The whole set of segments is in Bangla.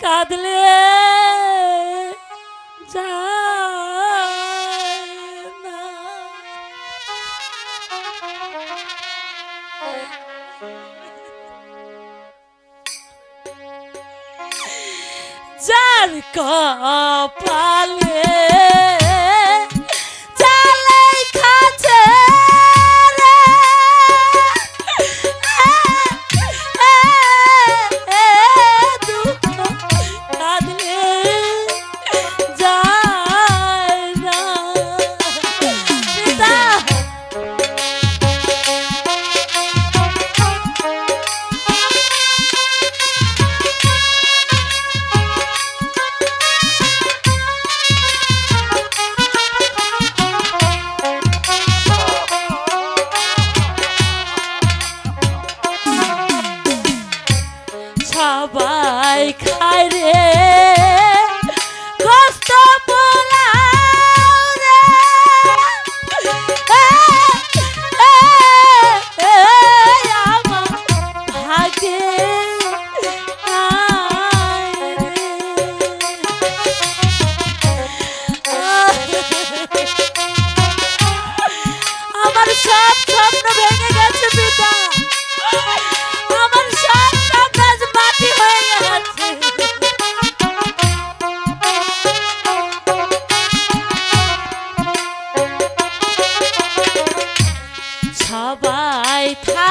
কাঁদলে যা যার কপালে সবাই খায় রে।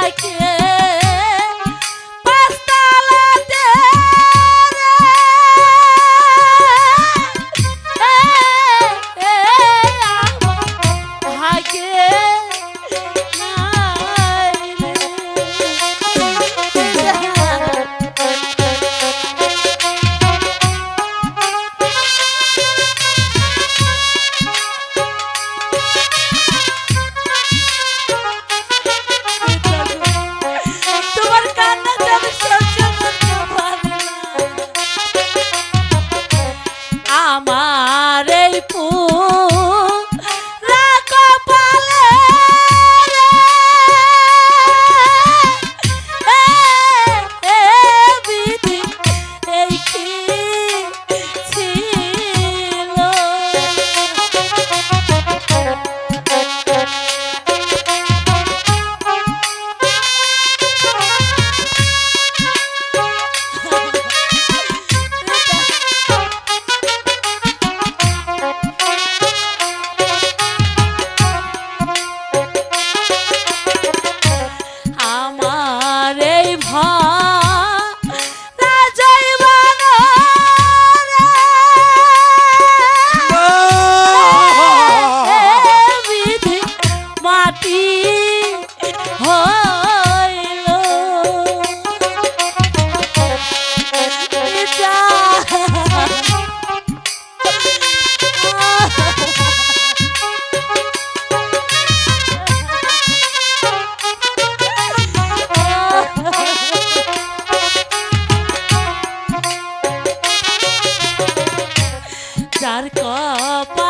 like you. আমার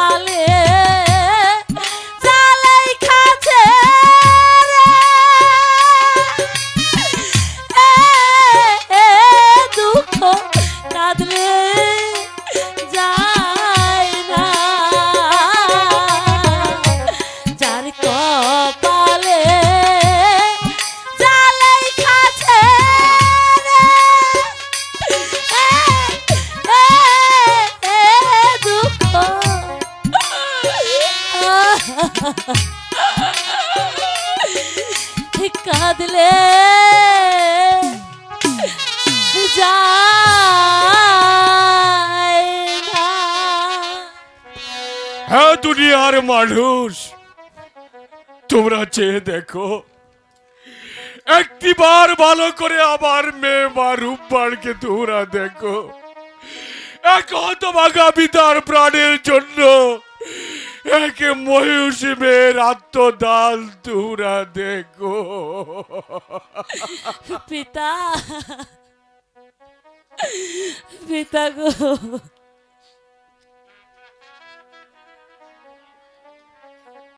কপালে কাঁদলে হ্যাঁ দুনিয়ার মানুষ, তোমরা চেয়ে দেখো, একটিবার ভালো করে আমার মেয়ে মা রূপবারকে তোমরা দেখো। এক হতভাগা পিতার প্রাণের জন্য একে মহিষী মেয়ের আত্মদান তোমরা দেখো। পিতা পিতা গো।